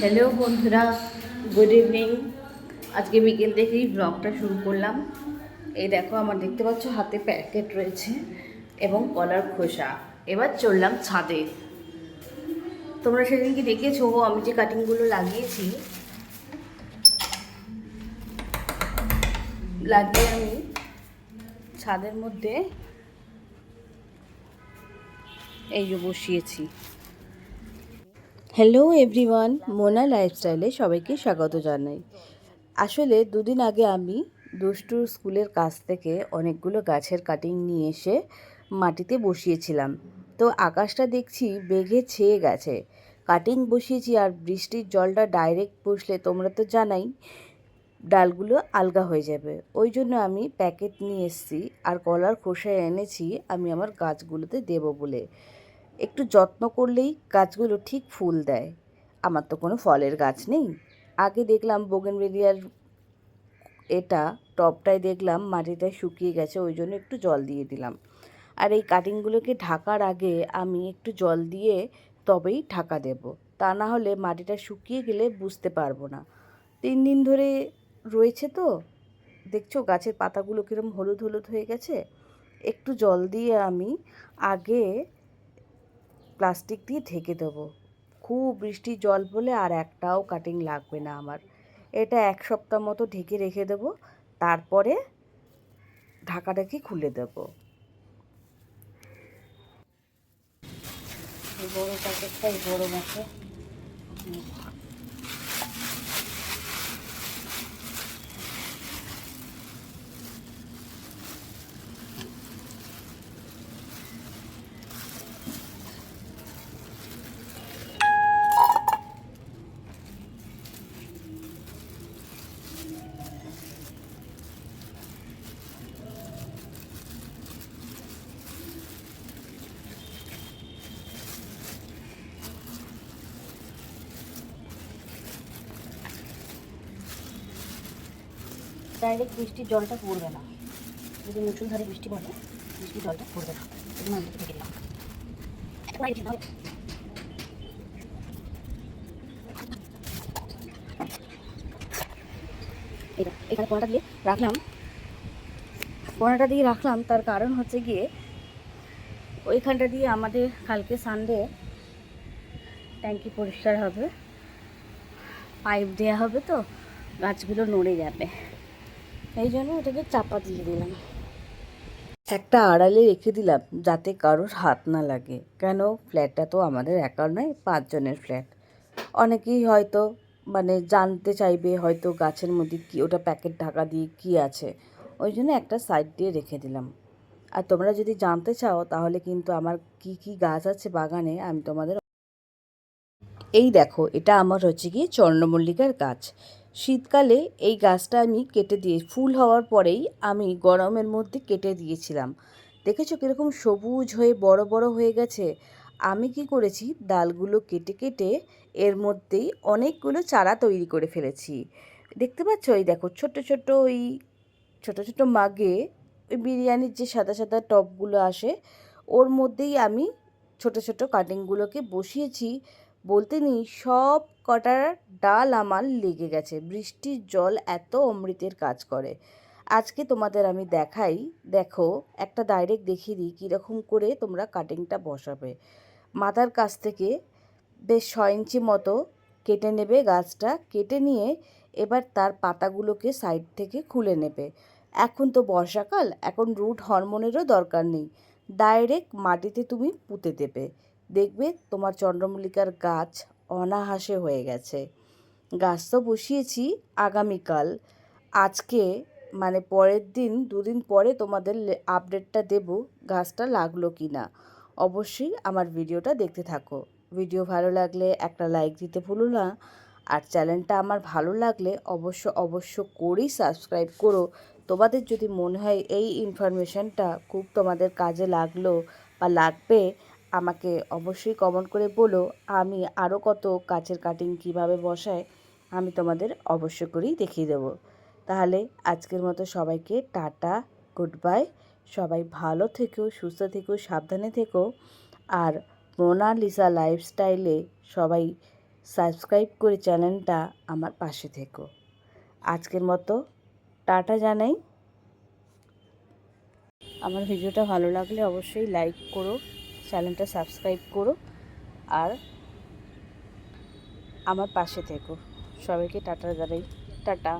Hello বন্ধুরা good evening আজকে বিকেল থেকেই ব্লগটা শুরু করলাম। এই দেখো, আমার দেখতে পাচ্ছ, হাতে প্যাকেট রয়েছে এবং কলার খোসা। এবার চললাম ছাদে। তোমরা সেদিন কি দেখেছ? আমি যে কাটিংগুলো লাগিয়েছি, লাগিয়ে আমি ছাদের মধ্যে এই যে বসিয়েছি। হ্যালো এভরিওয়ান মোনা লাইফস্টাইলে সবাইকে স্বাগত জানাই। আসলে দুদিন আগে আমি দুষ্টুর স্কুলের কাছ থেকে অনেকগুলো গাছের কাটিং নিয়ে এসে মাটিতে বসিয়েছিলাম। তো আকাশটা দেখছি বেঘে ছেয়ে গেছে। কাটিং বসিয়েছি আর বৃষ্টির জলটা ডাইরেক্ট বসলে তোমরা তো জানাই, ডালগুলো আলগা হয়ে যাবে। ওই জন্য আমি প্যাকেট নিয়ে এসেছি আর কলার খোসায় এনেছি, আমি আমার গাছগুলোতে দেবো বলে। একটু যত্ন করলেই গাছগুলো ঠিক ফুল দেয়। আমার তো কোনো ফলের গাছ নেই। আগে দেখলাম বোগেনভেলিয়ার এটা টপটায় দেখলাম মাটিটায় শুকিয়ে গেছে, ওই জন্য একটু জল দিয়ে দিলাম। আর এই কাটিংগুলোকে ঢাকার আগে আমি একটু জল দিয়ে তবেই ঢাকা দেব। তা না হলে মাটিটা শুকিয়ে গেলে বুঝতে পারব না। তিন দিন ধরে রয়েছে তো। দেখছ গাছের পাতাগুলো কীরকম হলুদ হলুদ হয়ে গেছে? একটু জল দিয়ে আমি আগে প্লাস্টিক দিয়ে ঢেকে দেবো। খুব বৃষ্টি জল বলে আর একটাও কাটিং লাগবে না আমার। এটা এক সপ্তাহ মতো ঢেকে রেখে দেব, তারপরে ঢাকাটাকে খুলে দেব। বড় প্যাকেটটাই বড় ডাইরেক্ট বৃষ্টির জলটা পড়বে না। যদি মুসুলধারে বৃষ্টি পড়ে, বৃষ্টির জলটা পড়বে না। জন্য আমি এখানে দিয়ে রাখলাম। কোনাটা দিয়ে রাখলাম, তার কারণ হচ্ছে গিয়ে ওইখানটা দিয়ে আমাদের কালকে সানডে ট্যাঙ্কি পরিষ্কার হবে। পাইপ দেওয়া হবে তো, গাছগুলো নড়ে যাবে। এই জন্য ওটাকে চাপা দিয়ে দিলাম। একটা আড়ালে রেখে দিলাম যাতে কারোর হাত না লাগে। কেন? ফ্ল্যাটটা তো আমাদের একার নয়, পাঁচজনের ফ্ল্যাট। অনেকেই হয়তো মানে জানতে চাইবে হয়তো গাছের মধ্যে কি ওটা প্যাকেট ঢাকা দিয়ে কি আছে। ওই জন্য একটা সাইড দিয়ে রেখে দিলাম। আর তোমরা যদি জানতে চাও তাহলে কিন্তু আমার কি কি গাছ আছে বাগানে আমি তোমাদের এই দেখো, এটা আমার হচ্ছে গিয়ে চন্দ্রমল্লিকার গাছ। শীতকালে এই গাছটা আমি কেটে দিয়ে, ফুল হওয়ার পরেই আমি গরমের মধ্যে কেটে দিয়েছিলাম। দেখেছ কীরকম সবুজ হয়ে বড় বড় হয়ে গেছে? আমি কি করেছি? ডালগুলো কেটে কেটে এর মধ্যেই অনেকগুলো চারা তৈরি করে ফেলেছি। দেখতে পাচ্ছ? এই দেখো ছোট ছোট ওই ছোট ছোট মাগে ওই বিরিয়ানির যে সাদা সাদা টপগুলো আসে, ওর মধ্যেই আমি ছোট ছোট কাটিংগুলোকে বসিয়েছি। বলতে নেই, সব কটার ডাল আমার লেগে গেছে। বৃষ্টির জল এত অমৃতের কাজ করে। আজকে তোমাদের আমি দেখাই, দেখো, একটা ডাইরেক্ট দেখিয়ে দিই কীরকম করে তোমরা কাটিংটা বসাবে। মাথার কাছ থেকে বেশ ছ ইঞ্চি মতো কেটে নেবে গাছটা, কেটে নিয়ে এবার তার পাতাগুলোকে সাইড থেকে খুলে নেবে। এখন তো বর্ষাকাল, এখন রুট হরমোনেরও দরকার নেই। ডাইরেক্ট মাটিতে তুমি পুঁতে দেবে। দেখবে তোমার চন্দ্রমল্লিকার গাছ অনাহাসে হয়ে গেছে। গাছ তো বসিয়েছি আগামীকাল। আজকে মানে পরের দিন, দুদিন পরে তোমাদের আপডেটটা দেব গাছটা লাগল কি না অবশ্যই আমার ভিডিওটা দেখতে থাকো। ভিডিও ভালো লাগলে একটা লাইক দিতে ভুলো না। আর চ্যানেলটা আমার ভালো লাগলে অবশ্য অবশ্য করেই সাবস্ক্রাইব করো। তোমাদের যদি মনে হয় এই ইনফরমেশনটা খুব তোমাদের কাজে লাগল বা লাগবে আমাকে অবশ্যই কমেন্ট করে বলো, আমি আরও কত কাচের কাটিং কীভাবে বসায়, আমি তোমাদের অবশ্য করেই দেখিয়ে দেবো। তাহলে আজকের মতো সবাইকে টাটা গুড বাই সবাই ভালো থেকো, সুস্থ থেকো, সাবধানে থেকো। আর মোনালিসা লাইফস্টাইলে সবাই সাবস্ক্রাইব করে চ্যানেলটা আমার পাশে থেকো। আজকের মতো টাটা জানাই। আমার ভিডিওটা ভালো লাগলে অবশ্যই লাইক করো। চ্যানেলটা সাবস্ক্রাইব করো আর আমার পাশে থেকো। সবাইকে টাটা জানাই টাটা।